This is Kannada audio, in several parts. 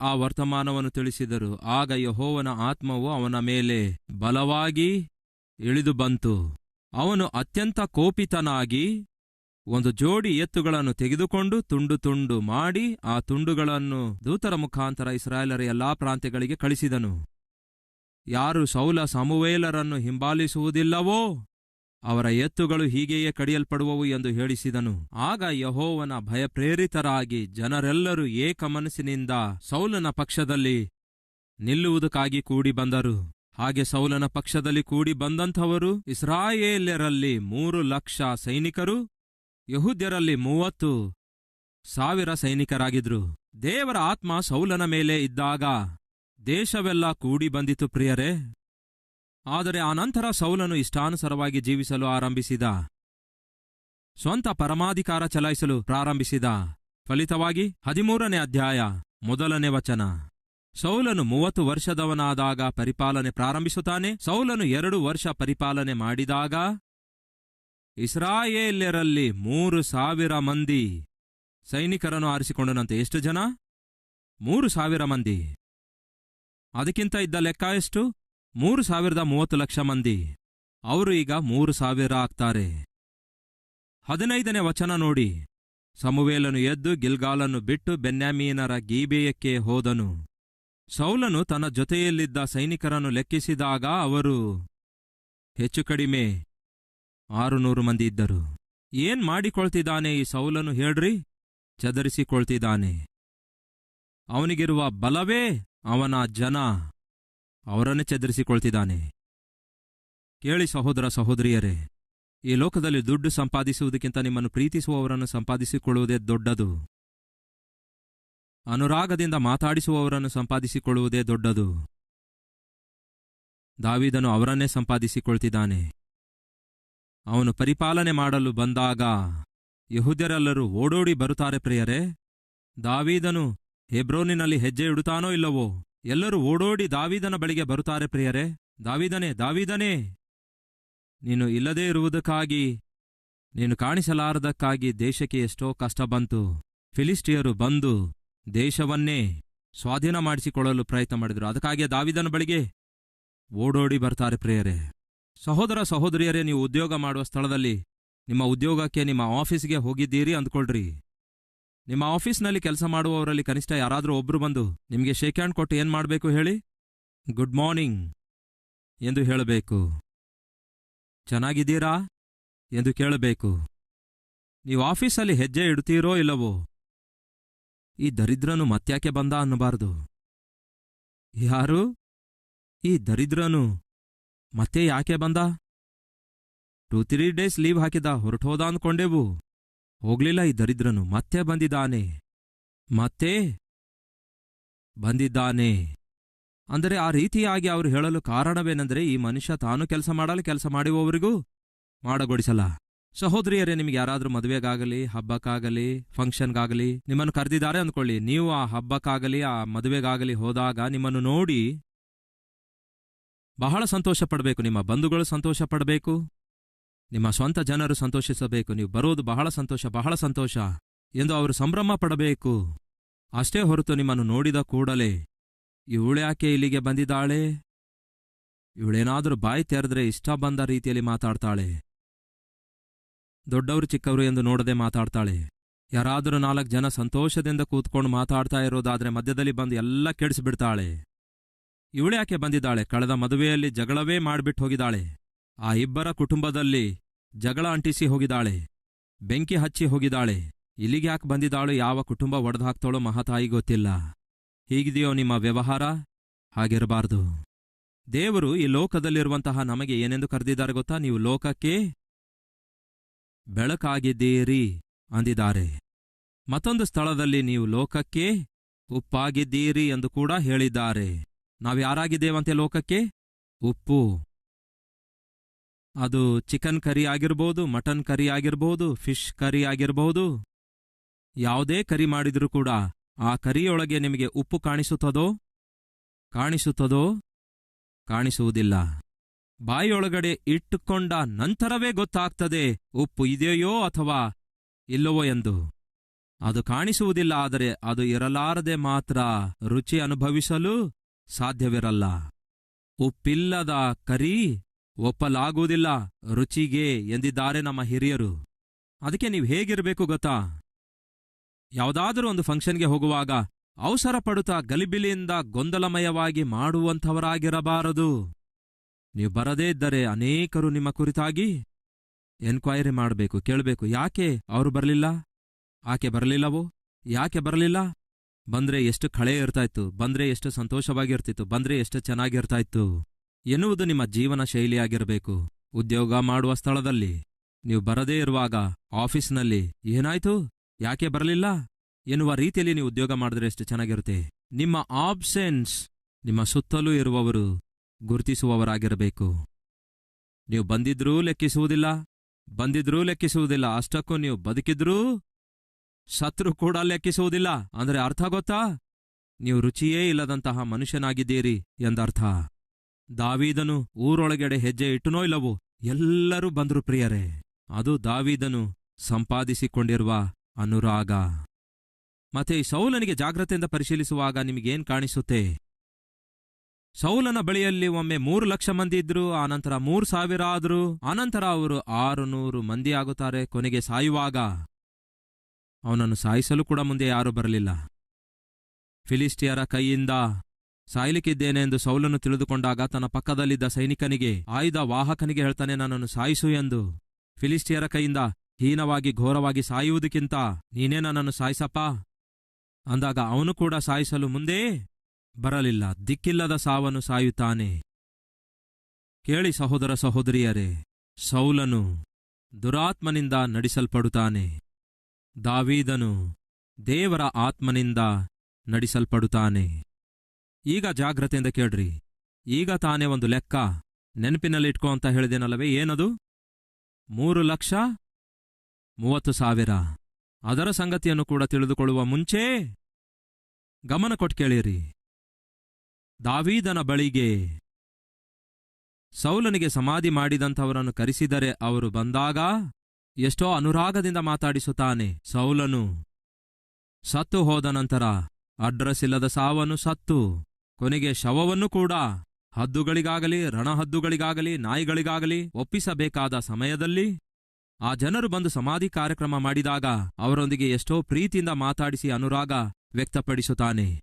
ಆ ವರ್ತಮಾನವನ್ನು ತಿಳಿಸಿದರು. ಆಗ ಯಹೋವನ ಆತ್ಮವು ಅವನ ಮೇಲೆ ಬಲವಾಗಿ ಇಳಿದು ಬಂತು. ಅವನು ಅತ್ಯಂತ ಕೋಪಿತನಾಗಿ ಒಂದು ಜೋಡಿ ಎತ್ತುಗಳನ್ನು ತೆಗೆದುಕೊಂಡು ತುಂಡು ತುಂಡು ಮಾಡಿ ಆ ತುಂಡುಗಳನ್ನು ದೂತರ ಮುಖಾಂತರ ಇಸ್ರಾಯೇಲರ ಎಲ್ಲಾ ಪ್ರಾಂತ್ಯಗಳಿಗೆ ಕಳಿಸಿದನು. ಯಾರು ಸೌಲ ಸಮುವೇಲರನ್ನು ಹಿಂಬಾಲಿಸುವುದಿಲ್ಲವೋ ಅವರ ಎತ್ತುಗಳು ಹೀಗೆಯೇ ಕಡಿಯಲ್ಪಡುವವು ಎಂದು ಹೇಳಿಸಿದನು. ಆಗ ಯಹೋವನ ಭಯಪ್ರೇರಿತರಾಗಿ ಜನರೆಲ್ಲರೂ ಏಕಮನಸ್ಸಿನಿಂದ ಸೌಲನ ಪಕ್ಷದಲ್ಲಿ ನಿಲ್ಲುವುದಕ್ಕಾಗಿ ಕೂಡಿ ಬಂದರು. ಹಾಗೆ ಸೌಲನ ಪಕ್ಷದಲ್ಲಿ ಕೂಡಿ ಬಂದಂಥವರು ಇಸ್ರಾಯೇಲ್ಯರಲ್ಲಿ ಮೂರು ಲಕ್ಷ ಸೈನಿಕರು, ಯಹೂದ್ಯರಲ್ಲಿ ಮೂವತ್ತು ಸಾವಿರ ಸೈನಿಕರಾಗಿದ್ರು ದೇವರ ಆತ್ಮ ಸೌಲನ ಮೇಲೆ ಇದ್ದಾಗ ದೇಶವೆಲ್ಲ ಕೂಡಿ ಬಂದಿತು ಪ್ರಿಯರೇ. ಆದರೆ ಆನಂತರ ಸೌಲನು ಇಷ್ಟಾನುಸಾರವಾಗಿ ಜೀವಿಸಲು ಆರಂಭಿಸಿದ. ಸ್ವಂತ ಪರಮಾಧಿಕಾರ ಚಲಾಯಿಸಲು ಪ್ರಾರಂಭಿಸಿದ. ಫಲಿತವಾಗಿ ಹದಿಮೂರನೇ ಅಧ್ಯಾಯ, ಮೊದಲನೇ ವಚನ. ಸೌಲನು ಮೂವತ್ತು ವರ್ಷದವನಾದಾಗ ಪರಿಪಾಲನೆ ಪ್ರಾರಂಭಿಸುತ್ತಾನೆ. ಸೌಲನು ಎರಡು ವರ್ಷ ಪರಿಪಾಲನೆ ಮಾಡಿದಾಗ ಇಸ್ರಾಯೇಲ್ಯರಲ್ಲಿ ಮೂರು ಸಾವಿರ ಮಂದಿ ಸೈನಿಕರನ್ನು ಆರಿಸಿಕೊಂಡನಂತೆ. ಎಷ್ಟು ಜನ? ಮೂರು ಸಾವಿರ ಮಂದಿ. ಅದಕ್ಕಿಂತ ಇದ್ದ ಲೆಕ್ಕ ಎಷ್ಟು? ಮೂರು ಸಾವಿರದ ಮೂವತ್ತು ಲಕ್ಷ ಮಂದಿ. ಅವರು ಈಗ ಮೂರು ಸಾವಿರ ಆಗ್ತಾರೆ. ಹದಿನೈದನೇ ವಚನ ನೋಡಿ. ಸಮುವೇಲನು ಎದ್ದು ಗಿಲ್ಗಾಲನ್ನು ಬಿಟ್ಟು ಬೆನ್ಯಾಮೀನರ ಗೀಬೇಯಕ್ಕೆ ಹೋದನು. ಸೌಲನು ತನ್ನ ಜೊತೆಯಲ್ಲಿದ್ದ ಸೈನಿಕರನ್ನು ಲೆಕ್ಕಿಸಿದಾಗ ಅವರು ಹೆಚ್ಚು ಕಡಿಮೆ ಆರುನೂರು ಮಂದಿ ಇದ್ದರು. ಏನ್ ಮಾಡಿಕೊಳ್ತಿದ್ದಾನೆ ಈ ಸೌಲನು ಹೇಳ್ರಿ. ಚದರಿಸಿಕೊಳ್ತಿದ್ದಾನೆ. ಅವನಿಗಿರುವ ಬಲವೇ ಅವನ ಜನ. ಅವರನ್ನೇ ಚದರಿಸಿಕೊಳ್ತಿದ್ದಾನೆ. ಕೇಳಿ ಸಹೋದರ ಸಹೋದರಿಯರೇ, ಈ ಲೋಕದಲ್ಲಿ ದುಡ್ಡು ಸಂಪಾದಿಸುವುದಕ್ಕಿಂತ ನಿಮ್ಮನ್ನು ಪ್ರೀತಿಸುವವರನ್ನು ಸಂಪಾದಿಸಿಕೊಳ್ಳುವುದೇ ದೊಡ್ಡದು. ಅನುರಾಗದಿಂದ ಮಾತಾಡಿಸುವವರನ್ನು ಸಂಪಾದಿಸಿಕೊಳ್ಳುವುದೇ ದೊಡ್ಡದು. ದಾವಿದನು ಅವರನ್ನೇ ಸಂಪಾದಿಸಿಕೊಳ್ತಿದ್ದಾನೆ. ಅವನು ಪರಿಪಾಲನೆ ಮಾಡಲು ಬಂದಾಗ ಯಹುದ್ಯರೆಲ್ಲರೂ ಓಡೋಡಿ ಬರುತ್ತಾರೆ, ಪ್ರಿಯರೇ. ದಾವೀದನು ಹೆಬ್ರೋನಿನಲ್ಲಿ ಹೆಜ್ಜೆ ಇಡುತ್ತಾನೋ ಇಲ್ಲವೋ? ಎಲ್ಲರೂ ಓಡೋಡಿ ದಾವಿದನ ಬಳಿಗೆ ಬರುತ್ತಾರೆ ಪ್ರಿಯರೇ. ದಾವಿದನೇ ದಾವಿದನೇ! ನೀನು ಇಲ್ಲದೇ ಇರುವುದಕ್ಕಾಗಿ, ನೀನು ಕಾಣಿಸಲಾರದಕ್ಕಾಗಿ ದೇಶಕ್ಕೆ ಎಷ್ಟೋ ಕಷ್ಟ ಬಂತು. ಫಿಲಿಸ್ಟಿಯರು ಬಂದು ದೇಶವನ್ನೇ ಸ್ವಾಧೀನ ಮಾಡಿಸಿಕೊಳ್ಳಲು ಪ್ರಯತ್ನ ಮಾಡಿದರು. ಅದಕ್ಕಾಗಿ ದಾವಿದನ ಬಳಿಗೆ ಓಡೋಡಿ ಬರ್ತಾರೆ ಪ್ರಿಯರೇ. ಸಹೋದರ ಸಹೋದರಿಯರೇ, ನೀವು ಉದ್ಯೋಗ ಮಾಡುವ ಸ್ಥಳದಲ್ಲಿ, ನಿಮ್ಮ ಉದ್ಯೋಗಕ್ಕೆ ನಿಮ್ಮ ಆಫೀಸ್ಗೆ ಹೋಗಿದ್ದೀರಿ ಅಂದ್ಕೊಳ್ರಿ. ನಿಮ್ಮ ಆಫೀಸ್ನಲ್ಲಿ ಕೆಲಸ ಮಾಡುವವರಲ್ಲಿ ಕನಿಷ್ಠ ಯಾರಾದರೂ ಒಬ್ರು ಬಂದು ನಿಮಗೆ ಶೇಕ್ ಹ್ಯಾಂಡ್ ಕೊಟ್ಟು ಏನ್ ಮಾಡಬೇಕು ಹೇಳಿ? ಗುಡ್ ಮಾರ್ನಿಂಗ್ ಎಂದು ಹೇಳಬೇಕು. ಚೆನ್ನಾಗಿದ್ದೀರಾ ಎಂದು ಕೇಳಬೇಕು. ನೀವು ಆಫೀಸಲ್ಲಿ ಹೆಜ್ಜೆ ಇಡ್ತೀರೋ ಇಲ್ಲವೋ? ಈ ದರಿದ್ರನು ಮತ್ಯಾಕೆ ಬಂದ ಅನ್ನಬಾರದು. ಯಾರು? ಈ ದರಿದ್ರನು ಮತ್ತೆ ಯಾಕೆ ಬಂದ? ಟೂ ತ್ರೀ ಡೇಸ್ ಲೀವ್ ಹಾಕಿದ, ಹೊರಟೋದ ಅಂದ್ಕೊಂಡೆವು ಹೋಗ್ಲಿಲ್ಲ ಈ ದರಿದ್ರನು. ಮತ್ತೆ ಬಂದಿದ್ದಾನೆ. ಮತ್ತೆ ಬಂದಿದ್ದಾನೆ. ಅಂದರೆ ಆ ರೀತಿಯಾಗಿ ಅವರು ಹೇಳಲು ಕಾರಣವೇನೆಂದರೆ ಈ ಮನುಷ್ಯ ತಾನು ಕೆಲಸ ಮಾಡಲು ಕೆಲಸ ಮಾಡುವವರಿಗೂ ಮಾಡಗೊಡಿಸಲ್ಲ. ಸಹೋದರಿಯರೇ, ನಿಮಗೆ ಯಾರಾದರೂ ಮದುವೆಗಾಗಲಿ, ಹಬ್ಬಕ್ಕಾಗಲಿ, ಫಂಕ್ಷನ್ಗಾಗಲಿ ನಿಮ್ಮನ್ನು ಕರೆದಿದ್ದಾರೆ ಅಂದ್ಕೊಳ್ಳಿ. ನೀವು ಆ ಹಬ್ಬಕ್ಕಾಗಲಿ, ಆ ಮದುವೆಗಾಗಲಿ ಹೋದಾಗ ನಿಮ್ಮನ್ನು ನೋಡಿ ಬಹಳ ಸಂತೋಷ ಪಡಬೇಕು ನಿಮ್ಮ ಬಂಧುಗಳು ಸಂತೋಷ ಪಡಬೇಕು ನಿಮ್ಮ ಸ್ವಂತ ಜನರು ಸಂತೋಷಿಸಬೇಕು. ನೀವು ಬರೋದು ಬಹಳ ಸಂತೋಷ ಬಹಳ ಸಂತೋಷ ಎಂದು ಅವರು ಸಂಭ್ರಮ ಪಡಬೇಕು. ಅಷ್ಟೇ ಹೊರತು ನಿಮ್ಮನ್ನು ನೋಡಿದ ಕೂಡಲೇ ಇವಳ್ಯಾಕೆ ಇಲ್ಲಿಗೆ ಬಂದಿದ್ದಾಳೆ? ಇವಳೇನಾದರೂ ಬಾಯಿ ತೆರೆದ್ರೆ ಇಷ್ಟ ಬಂದ ರೀತಿಯಲ್ಲಿ ಮಾತಾಡ್ತಾಳೆ. ದೊಡ್ಡವರು ಚಿಕ್ಕವರು ಎಂದು ನೋಡದೆ ಮಾತಾಡ್ತಾಳೆ. ಯಾರಾದರೂ ನಾಲ್ಕು ಜನ ಸಂತೋಷದಿಂದ ಕೂತ್ಕೊಂಡು ಮಾತಾಡ್ತಾ ಇರೋದಾದ್ರೆ ಮಧ್ಯದಲ್ಲಿ ಬಂದು ಎಲ್ಲ ಕೆಡಿಸಿಬಿಡ್ತಾಳೆ. ಇವಳ್ಯಾಕೆ ಬಂದಿದ್ದಾಳೆ? ಕಳೆದ ಮದುವೆಯಲ್ಲಿ ಜಗಳವೇ ಮಾಡಿಬಿಟ್ಟು ಹೋಗಿದ್ದಾಳೆ. ಆ ಇಬ್ಬರ ಕುಟುಂಬದಲ್ಲಿ ಜಗಳ ಅಂಟಿಸಿ ಹೋಗಿದ್ದಾಳೆ. ಬೆಂಕಿ ಹಚ್ಚಿ ಹೋಗಿದ್ದಾಳೆ. ಇಲ್ಲಿಗೆ ಯಾಕೆ ಬಂದಿದ್ದಾಳು? ಯಾವ ಕುಟುಂಬ ಒಡೆದಾಕ್ತಾಳೋ ಮಹಾತಾಯಿ ಗೊತ್ತಿಲ್ಲ. ಹೀಗಿದೆಯೋ ನಿಮ್ಮ ವ್ಯವಹಾರ? ಹಾಗಿರಬಾರ್ದು. ದೇವರು ಈ ಲೋಕದಲ್ಲಿರುವಂತಹ ನಮಗೆ ಏನೆಂದು ಕರೆದಿದ್ದಾರೆ ಗೊತ್ತಾ? ನೀವು ಲೋಕಕ್ಕೆ ಬೆಳಕಾಗಿದ್ದೀರಿ ಅಂದಿದ್ದಾರೆ. ಮತ್ತೊಂದು ಸ್ಥಳದಲ್ಲಿ ನೀವು ಲೋಕಕ್ಕೆ ಉಪ್ಪಾಗಿದ್ದೀರಿ ಎಂದು ಕೂಡ ಹೇಳಿದ್ದಾರೆ. ನಾವ್ಯಾರಾಗಿದ್ದೇವಂತೆ ಲೋಕಕ್ಕೆ? ಉಪ್ಪು. ಅದು ಚಿಕನ್ ಕರಿ ಆಗಿರ್ಬೋದು, ಮಟನ್ ಕರಿ ಆಗಿರ್ಬೋದು, ಫಿಶ್ ಕರಿ ಆಗಿರ್ಬೋದು. ಯಾವುದೇ ಕರಿ ಮಾಡಿದ್ರೂ ಕೂಡ ಆ ಕರಿಯೊಳಗೆ ನಿಮಗೆ ಉಪ್ಪು ಕಾಣಿಸುತ್ತದೋ? ಕಾಣಿಸುತ್ತದೋ? ಕಾಣಿಸುವುದಿಲ್ಲ. ಬಾಯಿಯೊಳಗಡೆ ಇಟ್ಟುಕೊಂಡ ನಂತರವೇ ಗೊತ್ತಾಗ್ತದೆ, ಉಪ್ಪು ಇದೆಯೋ ಅಥವಾ ಇಲ್ಲವೋ ಎಂದು. ಅದು ಕಾಣಿಸುವುದಿಲ್ಲ, ಆದರೆ ಅದು ಇರಲಾರದೆ ಮಾತ್ರ ರುಚಿ ಅನುಭವಿಸಲು ಸಾಧ್ಯವಿರಲ್ಲ. ಉಪ್ಪಿಲ್ಲದ ಕರಿ ಒಪ್ಪಲಾಗುವುದಿಲ್ಲ. ರುಚಿಗೆ ಎಂದಿದ್ದಾರೆ ನಮ್ಮ ಹಿರಿಯರು. ಅದಕ್ಕೆ ನೀವು ಹೇಗಿರಬೇಕು ಗೊತ್ತಾ? ಯಾವುದಾದರೂ ಒಂದು ಫಂಕ್ಷನ್ಗೆ ಹೋಗುವಾಗ ಅವಸರ ಪಡುತ್ತಾ ಗಲಿಬಿಲಿಯಿಂದ ಗೊಂದಲಮಯವಾಗಿ ಮಾಡುವಂಥವರಾಗಿರಬಾರದು. ನೀವು ಬರದೇ ಇದ್ದರೆ ಅನೇಕರು ನಿಮ್ಮ ಕುರಿತಾಗಿ ಎನ್ಕ್ವೈರಿ ಮಾಡಬೇಕು, ಕೇಳಬೇಕು, ಯಾಕೆ ಅವರು ಬರಲಿಲ್ಲ? ಆಕೆ ಬರಲಿಲ್ಲವೋ? ಯಾಕೆ ಬರಲಿಲ್ಲ? ಬಂದ್ರೆ ಎಷ್ಟು ಕಳೆ ಇರ್ತಾಯಿತ್ತು ಬಂದ್ರೆ ಎಷ್ಟು ಸಂತೋಷವಾಗಿರ್ತಿತ್ತು, ಬಂದ್ರೆ ಎಷ್ಟು ಚೆನ್ನಾಗಿರ್ತಾಯಿತ್ತು ಎನ್ನುವುದು ನಿಮ್ಮ ಜೀವನ ಶೈಲಿಯಾಗಿರಬೇಕು. ಉದ್ಯೋಗ ಮಾಡುವ ಸ್ಥಳದಲ್ಲಿ. ನೀವು ಬರದೇ ಇರುವಾಗ ಆಫೀಸ್ನಲ್ಲಿ ಏನಾಯ್ತು? ಯಾಕೆ ಬರಲಿಲ್ಲ? ಎನ್ನುವ ರೀತಿಯಲ್ಲಿ ನೀವು ಉದ್ಯೋಗ ಮಾಡಿದ್ರೆ ಎಷ್ಟು ಚೆನ್ನಾಗಿರುತ್ತೆ. ನಿಮ್ಮ ಆಬ್ಸೆನ್ಸ್, ನಿಮ್ಮ ಸುತ್ತಲೂ ಇರುವವರು ಗುರುತಿಸುವವರಾಗಿರಬೇಕು. ನೀವು ಬಂದಿದ್ರೂ ಲೆಕ್ಕಿಸುವುದಿಲ್ಲ ಬಂದಿದ್ರೂ ಲೆಕ್ಕಿಸುವುದಿಲ್ಲ, ಅಷ್ಟಕ್ಕೂ ನೀವು ಬದುಕಿದ್ರೂ ಶತ್ರು ಕೂಡ ಲೆಕ್ಕಿಸುವುದಿಲ್ಲ. ಅಂದ್ರೆ ಅರ್ಥ ಗೊತ್ತಾ? ನೀವು ರುಚಿಯೇ ಇಲ್ಲದಂತಹ ಮನುಷ್ಯನಾಗಿದ್ದೀರಿ ಎಂದರ್ಥ. ದಾವೀದನು ಊರೊಳಗೆಡೆ ಹೆಜ್ಜೆ ಇಟ್ಟುನೋ ಇಲ್ಲವೋ? ಎಲ್ಲರೂ ಬಂದ್ರು ಪ್ರಿಯರೇ. ಅದು ದಾವೀದನು ಸಂಪಾದಿಸಿಕೊಂಡಿರುವ ಅನುರಾಗ. ಮತ್ತೆ ಈ ಸೌಲನಿಗೆ ಜಾಗ್ರತೆಯಿಂದ ಪರಿಶೀಲಿಸುವಾಗ ನಿಮಗೇನ್ ಕಾಣಿಸುತ್ತೆ? ಸೌಲನ ಬಳಿಯಲ್ಲಿ ಒಮ್ಮೆ ಮೂರು ಲಕ್ಷ ಮಂದಿ ಇದ್ರು ಆನಂತರ ಮೂರು ಸಾವಿರ ಆದ್ರು ಆನಂತರ ಅವರು ಆರು ನೂರು ಮಂದಿ ಆಗುತ್ತಾರೆ ಕೊನೆಗೆ ಸಾಯುವಾಗ. ಅವನನ್ನು ಸಾಯಿಸಲು ಕೂಡ ಮುಂದೆ ಯಾರೂ ಬರಲಿಲ್ಲ. ಫಿಲಿಸ್ಟಿಯರ ಕೈಯಿಂದ ಸಾಯಲಿಕ್ಕಿದ್ದೇನೆ ಎಂದು ಸೌಲನ್ನು ತಿಳಿದುಕೊಂಡಾಗ ತನ್ನ ಪಕ್ಕದಲ್ಲಿದ್ದ ಸೈನಿಕನಿಗೆ ಆಯುಧ ವಾಹಕನಿಗೆ ಹೇಳ್ತಾನೆ, ನನ್ನನ್ನು ಸಾಯಿಸು ಎಂದು. ಫಿಲಿಸ್ಟಿಯರ ಕೈಯಿಂದ ಹೀನವಾಗಿ ಘೋರವಾಗಿ ಸಾಯುವುದಕ್ಕಿಂತ ನೀನೇ ನನ್ನನ್ನು ಸಾಯಿಸಪ್ಪ. ಅಂದಾಗ ಅವನು ಕೂಡ ಸಾಯಿಸಲು ಮುಂದೇ ಬರಲಿಲ್ಲ, ದಿಕ್ಕಿಲ್ಲದ ಸಾವನ್ನು ಸಾಯುತ್ತಾನೆ. ಕೇಳಿ ಸಹೋದರ ಸಹೋದರಿಯರೇ, ಸೌಲನು ದುರಾತ್ಮನಿಂದ ನಡೆಸಲ್ಪಡುತ್ತಾನೆ. ದಾವೀದನು ದೇವರ ಆತ್ಮನಿಂದ ನಡೆಸಲ್ಪಡುತ್ತಾನೆ. ಈಗ ಜಾಗ್ರತೆಯಿಂದ ಕೇಳ್ರಿ. ಈಗ ತಾನೇ ಒಂದು ಲೆಕ್ಕ ನೆನಪಿನಲ್ಲಿಟ್ಕೋ ಅಂತ ಹೇಳಿದೇನಲ್ಲವೇ ಏನದು? ಮೂರು ಲಕ್ಷ ಮೂವತ್ತು ಸಾವಿರ. ಅದರ ಸಂಗತಿಯನ್ನು ಕೂಡ ತಿಳಿದುಕೊಳ್ಳುವ ಮುಂಚೆ ಗಮನ ಕೊಟ್ಟು ಕೇಳಿರಿ. ದಾವೀದನ ಬಳಿಗೆ ಸೌಲನಿಗೆ ಸಮಾಧಿ ಮಾಡಿದಂಥವರನ್ನು ಕರೆಸಿದರೆ ಅವರು ಬಂದಾಗ ಎಷ್ಟೋ ಅನುರಾಗದಿಂದ ಮಾತಾಡಿಸುತ್ತಾನೆ ಸೌಲನು. ಸತ್ತು ಹೋದ ನಂತರ ಅಡ್ರೆಸ್ ಇಲ್ಲದ ಸಾವನು ಸತ್ತು. ಕೊನೆಗೆ ಶವವನ್ನು ಕೂಡ. ಹದ್ದುಗಳಿಗಾಗಲಿ, ರಣಹದ್ದುಗಳಿಗಾಗಲಿ, ನಾಯಿಗಳಿಗಾಗಲಿ ಒಪ್ಪಿಸಬೇಕಾದ ಸಮಯದಲ್ಲಿ ಆ ಜನರು ಬಂದು ಸಮಾಧಿ ಕಾರ್ಯಕ್ರಮ ಮಾಡಿದಾಗ ಅವರೊಂದಿಗೆ ಎಷ್ಟೋ ಪ್ರೀತಿಯಿಂದ ಮಾತಾಡಿಸಿ ಅನುರಾಗ ವ್ಯಕ್ತಪಡಿಸುತ್ತಾನೆ.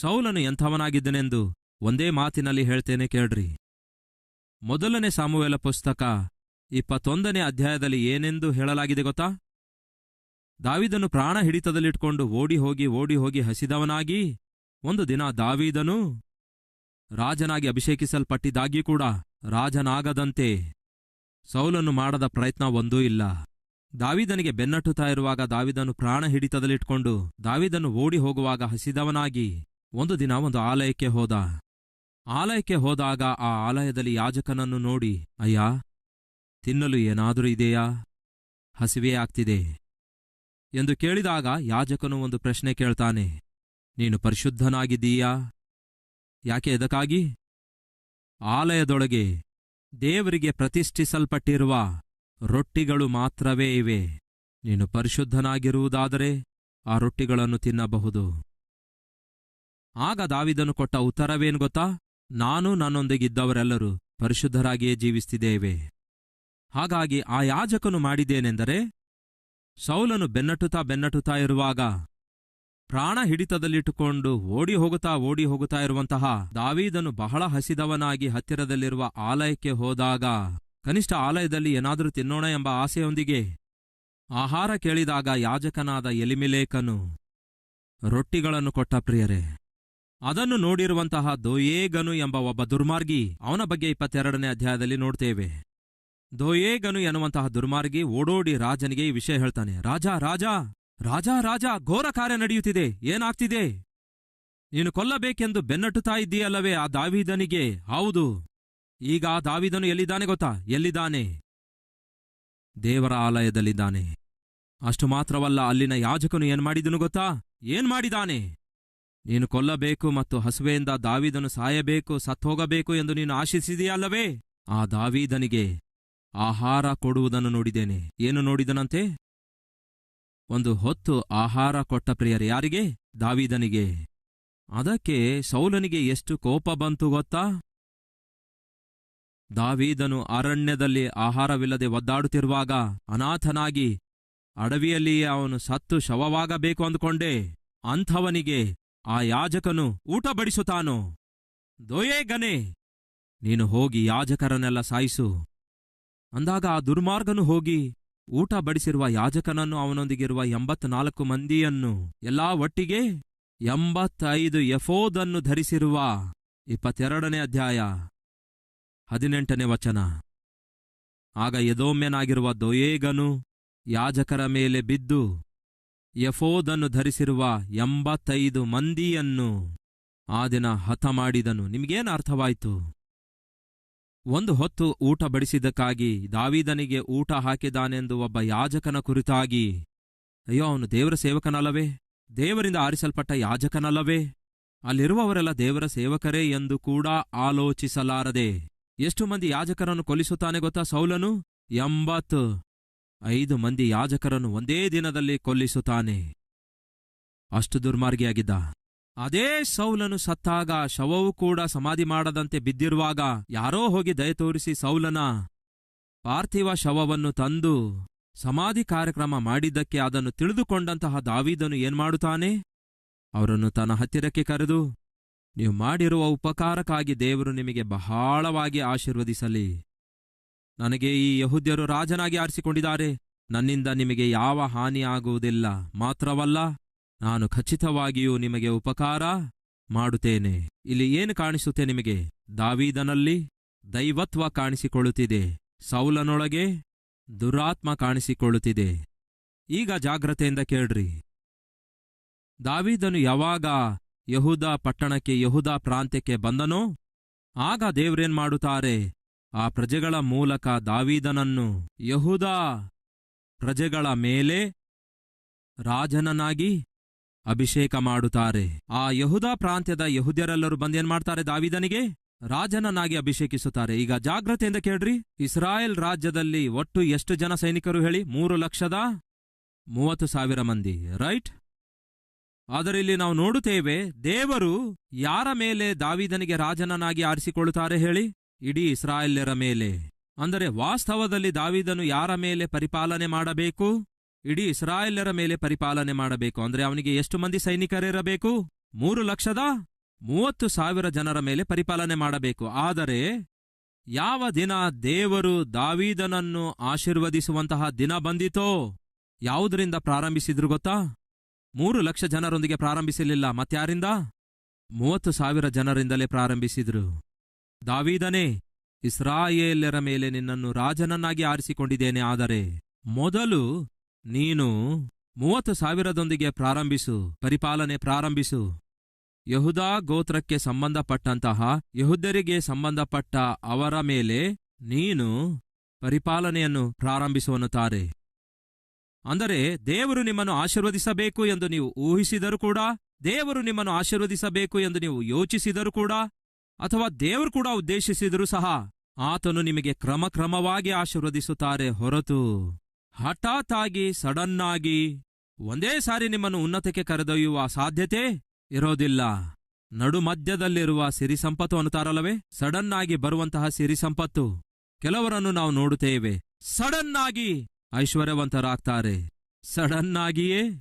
ಸೌಲನು ಎಂಥವನಾಗಿದ್ದನೆಂದು ಒಂದೇ ಮಾತಿನಲ್ಲಿ ಹೇಳ್ತೇನೆ ಕೇಳ್ರಿ. ಮೊದಲನೇ ಸಾಮುವೆಲ ಪುಸ್ತಕ ಇಪ್ಪತ್ತೊಂದನೇ ಅಧ್ಯಾಯದಲ್ಲಿ ಏನೆಂದು ಹೇಳಲಾಗಿದೆ ಗೊತ್ತಾ? ದಾವಿದನು ಪ್ರಾಣ ಹಿಡಿತದಲ್ಲಿಟ್ಕೊಂಡು ಓಡಿ ಹೋಗಿ ಓಡಿ ಹೋಗಿ ಹಸಿದವನಾಗಿ ಒಂದು ದಿನ ದಾವೀದನು ರಾಜನಾಗಿ ಅಭಿಷೇಕಿಸಲ್ಪಟ್ಟಿದ್ದಾಗಿ ಕೂಡ ರಾಜನಾಗದಂತೆ ಸೌಲನ್ನು ಮಾಡದ ಪ್ರಯತ್ನ ಒಂದೂ ಇಲ್ಲ. ದಾವಿದನಿಗೆ ಬೆನ್ನಟ್ಟುತ್ತಾ ಇರುವಾಗ ದಾವಿದನು ಪ್ರಾಣ ಹಿಡಿತದಲ್ಲಿಟ್ಕೊಂಡು ದಾವಿದನು ಓಡಿ ಹೋಗುವಾಗ ಹಸಿದವನಾಗಿ ಒಂದು ದಿನ ಒಂದು ಆಲಯಕ್ಕೆ ಹೋದ. ಆಲಯಕ್ಕೆ ಹೋದಾಗ ಆ ಆಲಯದಲ್ಲಿ ಯಾಜಕನನ್ನು ನೋಡಿ, ಅಯ್ಯ, ತಿನ್ನಲು ಏನಾದರೂ ಇದೆಯಾ? ಹಸಿವೇ ಆಗ್ತಿದೆ. ಎಂದು ಕೇಳಿದಾಗ ಯಾಜಕನು ಒಂದು ಪ್ರಶ್ನೆ ಕೇಳ್ತಾನೆ ನೀನು ಪರಿಶುದ್ಧನಾಗಿದ್ದೀಯಾ? ಯಾಕೆ ಎದಕ್ಕಾಗಿ? ಆಲಯದೊಳಗೆ ದೇವರಿಗೆ ಪ್ರತಿಷ್ಠಿಸಲ್ಪಟ್ಟಿರುವ ರೊಟ್ಟಿಗಳು ಮಾತ್ರವೇ ಇವೆ. ನೀನು ಪರಿಶುದ್ಧನಾಗಿರುವುದಾದರೆ ಆ ರೊಟ್ಟಿಗಳನ್ನು ತಿನ್ನಬಹುದು. ಆಗ ದಾವಿದನು ಕೊಟ್ಟ ಉತ್ತರವೇನು ಗೊತ್ತಾ? ನಾನು ನನ್ನೊಂದಿಗಿದ್ದವರೆಲ್ಲರೂ ಪರಿಶುದ್ಧರಾಗಿಯೇ ಜೀವಿಸ್ತಿದ್ದೇವೆ ಹಾಗಾಗಿ ಆ ಯಾಜಕನು ಮಾಡಿದ್ದೇನೆಂದರೆ, ಸೌಲನು ಬೆನ್ನಟ್ಟುತ್ತಾ ಬೆನ್ನಟ್ಟುತ್ತಾ ಇರುವಾಗ ಪ್ರಾಣ ಹಿಡಿತದಲ್ಲಿಟ್ಟುಕೊಂಡು ಓಡಿ ಹೋಗುತ್ತಾ ಓಡಿ ಹೋಗುತ್ತಾ ಇರುವಂತಹ ದಾವೀದನು ಬಹಳ ಹಸಿದವನಾಗಿ ಹತ್ತಿರದಲ್ಲಿರುವ ಆಲಯಕ್ಕೆ ಹೋದಾಗ ಕನಿಷ್ಠ ಆಲಯದಲ್ಲಿ ಏನಾದರೂ ತಿನ್ನೋಣ ಎಂಬ ಆಸೆಯೊಂದಿಗೆ ಆಹಾರ ಕೇಳಿದಾಗ ಯಾಜಕನಾದ ಎಲಿಮಿಲೇಕನು ರೊಟ್ಟಿಗಳನ್ನು ಕೊಟ್ಟ ಪ್ರಿಯರೇ, ಅದನ್ನು ನೋಡಿರುವಂತಹ ದೊಯೇಗನು ಎಂಬ ಒಬ್ಬ ದುರ್ಮಾರ್ಗಿ ಅವನ ಬಗ್ಗೆ ಇಪ್ಪತ್ತೆರಡನೇ ಅಧ್ಯಾಯದಲ್ಲಿ ನೋಡ್ತೇವೆ. ದೋಯೇಗನು ಎನ್ನುವಂತಹ ದುರ್ಮಾರ್ಗಿ ಓಡೋಡಿ ರಾಜನಿಗೆ ಈ ವಿಷಯ ಹೇಳ್ತಾನೆ, ರಾಜ ರಾಜ ರಾಜ ರಾಜ, ಘೋರ ಕಾರ್ಯ ನಡೆಯುತ್ತಿದೆ. ಏನಾಗ್ತಿದೆ? ನೀನು ಕೊಲ್ಲಬೇಕೆಂದು ಬೆನ್ನಟ್ಟುತ್ತಾ ಇದ್ದೀಯಲ್ಲವೇ ಆ ದಾವಿದನಿಗೆ? ಹೌದು. ಈಗ ಆ ದಾವಿದನು ಎಲ್ಲಿದ್ದಾನೆ ಗೊತ್ತಾ? ಎಲ್ಲಿದ್ದಾನೆ? ದೇವರ ಆಲಯದಲ್ಲಿದ್ದಾನೆ. ಅಷ್ಟು ಮಾತ್ರವಲ್ಲ, ಅಲ್ಲಿನ ಯಾಜಕನು ಏನ್ ಮಾಡಿದನು ಗೊತ್ತಾ? ಏನ್ ಮಾಡಿದಾನೆ? ನೀನು ಕೊಲ್ಲಬೇಕು ಮತ್ತು ಹಸುವೆಯಿಂದ ದಾವಿದನು ಸಾಯಬೇಕು, ಸತ್ತೋಗಬೇಕು ಎಂದು ನೀನು ಆಶಿಸಿದೆಯಲ್ಲವೇ? ಆ ದಾವಿದನಿಗೆ ಆಹಾರ ಕೊಡುವುದನ್ನು ನೋಡಿದ್ದೇನೆ. ಏನು ನೋಡಿದನಂತೆ? ಒಂದು ಹೊತ್ತು ಆಹಾರ ಕೊಟ್ಟ ಪ್ರಿಯರು ಯಾರಿಗೆ? ದಾವಿದನಿಗೆ. ಅದಕ್ಕೆ ಸೌಲನಿಗೆ ಎಷ್ಟು ಕೋಪ ಬಂತು ಗೊತ್ತಾ? ದಾವೀದನು ಅರಣ್ಯದಲ್ಲಿ ಆಹಾರವಿಲ್ಲದೆ ಒದ್ದಾಡುತ್ತಿರುವಾಗ ಅನಾಥನಾಗಿ ಅಡವಿಯಲ್ಲಿಯೇ ಅವನು ಸತ್ತು ಶವವಾಗಬೇಕು ಅಂದುಕೊಂಡೆ. ಅಂಥವನಿಗೆ ಆ ಯಾಜಕನು ಊಟ ಬಡಿಸುತ್ತಾನೋ? ದೊಯೇ ಗನೆ ನೀನು ಹೋಗಿ ಯಾಜಕರನ್ನೆಲ್ಲ ಸಾಯಿಸು. ಅಂದಾಗ ಆ ದುರ್ಮಾರ್ಗನು ಹೋಗಿ ಊಟ ಬಡಿಸಿರುವ ಯಾಜಕನನ್ನು ಅವನೊಂದಿಗಿರುವ ಎಂಬತ್ನಾಲ್ಕು ಮಂದಿಯನ್ನು ಎಲ್ಲಾ ಒಟ್ಟಿಗೆ ಎಂಬತ್ತೈದು ಎಫೋದನ್ನು ಧರಿಸಿರುವ. ಇಪ್ಪತ್ತೆರಡನೇ ಅಧ್ಯಾಯ. ಹದಿನೆಂಟನೇ ವಚನ. ಆಗ ಯದೋಮ್ಯನಾಗಿರುವ ದೊಯೇಗನು ಯಾಜಕರ ಮೇಲೆ ಬಿದ್ದು ಎಫೋದನ್ನು ಧರಿಸಿರುವ ಎಂಬತ್ತೈದು ಮಂದಿಯನ್ನು ಆ ದಿನ ಹತ ಮಾಡಿದನು ನಿಮಗೇನು ಅರ್ಥವಾಯಿತು? ಒಂದು ಹೊತ್ತು ಊಟ ಬಡಿಸಿದ್ದಕ್ಕಾಗಿ ದಾವೀದನಿಗೆ ಊಟ ಹಾಕಿದಾನೆಂದು ಒಬ್ಬ ಯಾಜಕನ ಕುರಿತಾಗಿ, ಅಯ್ಯೋ, ಅವನು ದೇವರ ಸೇವಕನಲ್ಲವೇ? ದೇವರಿಂದ ಆರಿಸಲ್ಪಟ್ಟ ಯಾಜಕನಲ್ಲವೇ? ಅಲ್ಲಿರುವವರೆಲ್ಲ ದೇವರ ಸೇವಕರೇ ಎಂದು ಕೂಡ ಆಲೋಚಿಸಲಾರದೆ, ಎಷ್ಟು ಮಂದಿ ಯಾಜಕರನ್ನು ಕೊಲ್ಲಿಸುತ್ತಾನೆ ಗೊತ್ತಾ ಸೌಲನು? ಎಂಬತ್ತು. ಐದು ಮಂದಿ ಯಾಜಕರನ್ನು ಒಂದೇ ದಿನದಲ್ಲಿ ಕೊಲ್ಲಿಸುತ್ತಾನೆ. ಅಷ್ಟು ದುರ್ಮಾರ್ಗಿಯಾಗಿದ್ದ. ಅದೇ ಸೌಲನು ಸತ್ತಾಗ ಶವವು ಕೂಡ ಸಮಾಧಿ ಮಾಡದಂತೆ ಬಿದ್ದಿರುವಾಗ ಯಾರೋ ಹೋಗಿ ದಯ ತೋರಿಸಿ ಸೌಲನ ಪಾರ್ಥಿವ ಶವವನ್ನು ತಂದು ಸಮಾಧಿ ಕಾರ್ಯಕ್ರಮ ಮಾಡಿದ್ದಕ್ಕೆ ಅದನ್ನು ತಿಳಿದುಕೊಂಡಂತಹ ದಾವೀದನು ಏನ್ಮಾಡುತ್ತಾನೆ ಅವರನ್ನು ತನ್ನ ಹತ್ತಿರಕ್ಕೆ ಕರೆದು, ನೀವು ಮಾಡಿರುವ ಉಪಕಾರಕ್ಕಾಗಿ ದೇವರು ನಿಮಗೆ ಬಹಳವಾಗಿ ಆಶೀರ್ವದಿಸಲಿ. ನನಗೆ ಈ ಯಹುದ್ಯರು ರಾಜನಾಗಿ ಆರಿಸಿಕೊಂಡಿದ್ದಾರೆ. ನನ್ನಿಂದ ನಿಮಗೆ ಯಾವ ಹಾನಿಯಾಗುವುದಿಲ್ಲ. ಮಾತ್ರವಲ್ಲ ನಾನು ಖಚಿತವಾಗಿಯೂ ನಿಮಗೆ ಉಪಕಾರ ಮಾಡುತ್ತೇನೆ. ಇಲ್ಲಿ ಏನು ಕಾಣಿಸುತ್ತೆ ನಿಮಗೆ? ದಾವೀದನಲ್ಲಿ ದೈವತ್ವ ಕಾಣಿಸಿಕೊಳ್ಳುತ್ತಿದೆ. ಸೌಲನೊಳಗೆ ದುರಾತ್ಮ ಕಾಣಿಸಿಕೊಳ್ಳುತ್ತಿದೆ. ಈಗ ಜಾಗ್ರತೆಯಿಂದ ಕೇಳ್ರಿ. ದಾವೀದನು ಯಾವಾಗ ಯಹುದ ಪಟ್ಟಣಕ್ಕೆ, ಯಹುದ ಪ್ರಾಂತ್ಯಕ್ಕೆ ಬಂದನೋ, ಆಗ ದೇವ್ರೇನ್ ಮಾಡುತ್ತಾರೆ? ಆ ಪ್ರಜೆಗಳ ಮೂಲಕ ದಾವೀದನನ್ನು ಯಹುದ ಪ್ರಜೆಗಳ ಮೇಲೆ ರಾಜನನ್ನಾಗಿ ಅಭಿಷೇಕ ಮಾಡುತ್ತಾರೆ. ಆ ಯಹುದ ಪ್ರಾಂತ್ಯದ ಯಹುದ್ಯರೆಲ್ಲರೂ ಬಂದೇನ್ ಮಾಡ್ತಾರೆ? ದಾವಿದನಿಗೆ ರಾಜನನ್ನಾಗಿ ಅಭಿಷೇಕಿಸುತ್ತಾರೆ. ಈಗ ಜಾಗ್ರತೆಯಿಂದ ಕೇಳ್ರಿ. ಇಸ್ರಾಯೇಲ್ ರಾಜ್ಯದಲ್ಲಿ ಒಟ್ಟು ಎಷ್ಟು ಜನ ಸೈನಿಕರು ಹೇಳಿ? ಮೂರು ಲಕ್ಷದ ಮೂವತ್ತು ಸಾವಿರ ಮಂದಿ. ರೈಟ್? ಆದರೆ ಇಲ್ಲಿ ನಾವು ನೋಡುತ್ತೇವೆ, ದೇವರು ಯಾರ ಮೇಲೆ ದಾವಿದನಿಗೆ ರಾಜನನ್ನಾಗಿ ಆರಿಸಿಕೊಳ್ಳುತ್ತಾರೆ ಹೇಳಿ? ಇಡೀ ಇಸ್ರಾಯೇಲ್ಯರ ಮೇಲೆ. ಅಂದರೆ ವಾಸ್ತವದಲ್ಲಿ ದಾವಿದನು ಯಾರ ಮೇಲೆ ಪರಿಪಾಲನೆ ಮಾಡಬೇಕು? ಇಡೀ ಇಸ್ರಾಯೇಲರ ಮೇಲೆ ಪರಿಪಾಲನೆ ಮಾಡಬೇಕು. ಅಂದ್ರೆ ಅವನಿಗೆ ಎಷ್ಟು ಮಂದಿ ಸೈನಿಕರಿರಬೇಕು? ಮೂರು ಲಕ್ಷದ ಮೂವತ್ತು ಸಾವಿರ ಜನರ ಮೇಲೆ ಪರಿಪಾಲನೆ ಮಾಡಬೇಕು. ಆದರೆ ಯಾವ ದಿನ ದೇವರು ದಾವೀದನನ್ನು ಆಶೀರ್ವದಿಸುವಂತಹ ದಿನ ಬಂದಿತೋ, ಯಾವುದರಿಂದ ಪ್ರಾರಂಭಿಸಿದ್ರು ಗೊತ್ತಾ? ಮೂರು ಲಕ್ಷ ಜನರೊಂದಿಗೆ ಪ್ರಾರಂಭಿಸಲಿಲ್ಲ. ಮತ್ಯಾರಿಂದ ಮೂವತ್ತು ಸಾವಿರ ಜನರಿಂದಲೇ ಪ್ರಾರಂಭಿಸಿದ್ರು. ದಾವೀದನೇ, ಇಸ್ರಾಯೇಲ್ಯರ ಮೇಲೆ ನಿನ್ನನ್ನು ರಾಜನನ್ನಾಗಿ ಆರಿಸಿಕೊಂಡಿದ್ದೇನೆ. ಆದರೆ ಮೊದಲು ನೀನು ಮೂವತ್ತು ಸಾವಿರದೊಂದಿಗೆ ಪ್ರಾರಂಭಿಸು, ಪರಿಪಾಲನೆ ಪ್ರಾರಂಭಿಸು. ಯಹುದಾ ಗೋತ್ರಕ್ಕೆ ಸಂಬಂಧಪಟ್ಟಂತಹ ಯಹುದರಿಗೆ ಸಂಬಂಧಪಟ್ಟ ಅವರ ಮೇಲೆ ನೀನು ಪರಿಪಾಲನೆಯನ್ನು ಪ್ರಾರಂಭಿಸುವನ್ನುತ್ತಾರೆ. ಅಂದರೆ ದೇವರು ನಿಮ್ಮನ್ನು ಆಶೀರ್ವದಿಸಬೇಕು ಎಂದು ನೀವು ಊಹಿಸಿದರೂ ಕೂಡ, ದೇವರು ನಿಮ್ಮನ್ನು ಆಶೀರ್ವದಿಸಬೇಕು ಎಂದು ನೀವು ಯೋಚಿಸಿದರೂ ಕೂಡ, ಅಥವಾ ದೇವರು ಕೂಡ ಉದ್ದೇಶಿಸಿದರೂ ಸಹ, ಆತನು ನಿಮಗೆ ಕ್ರಮಕ್ರಮವಾಗಿ ಆಶೀರ್ವದಿಸುತ್ತಾರೆ ಹೊರತು ಹಠಾತ್ ಆಗಿ ಸಡನ್ ಆಗಿ ಒಂದೇ ಸಾರಿ ನಿಮ್ಮನ್ನು ಉನ್ನತಕ್ಕೆ ಕರೆದೊಯ್ಯುವ ಸಾಧ್ಯತೆ ಇರೋದಿಲ್ಲ. ನಡು ಮಧ್ಯದಲ್ಲಿರುವ ಸಿರಿ ಸಂಪತ್ತು ಅನ್ನುತ್ತಾರಲ್ಲವೇ ಸಡನ್ ಆಗಿ ಬರುವಂತಹ ಸಿರಿ ಸಂಪತ್ತು. ಕೆಲವರನ್ನು ನಾವು ನೋಡುತ್ತೇವೆ. ಸಡನ್ ಆಗಿ ಐಶ್ವರ್ಯವಂತರಾಗ್ತಾರೆ. ಸಡನ್ ಆಗಿಯೇ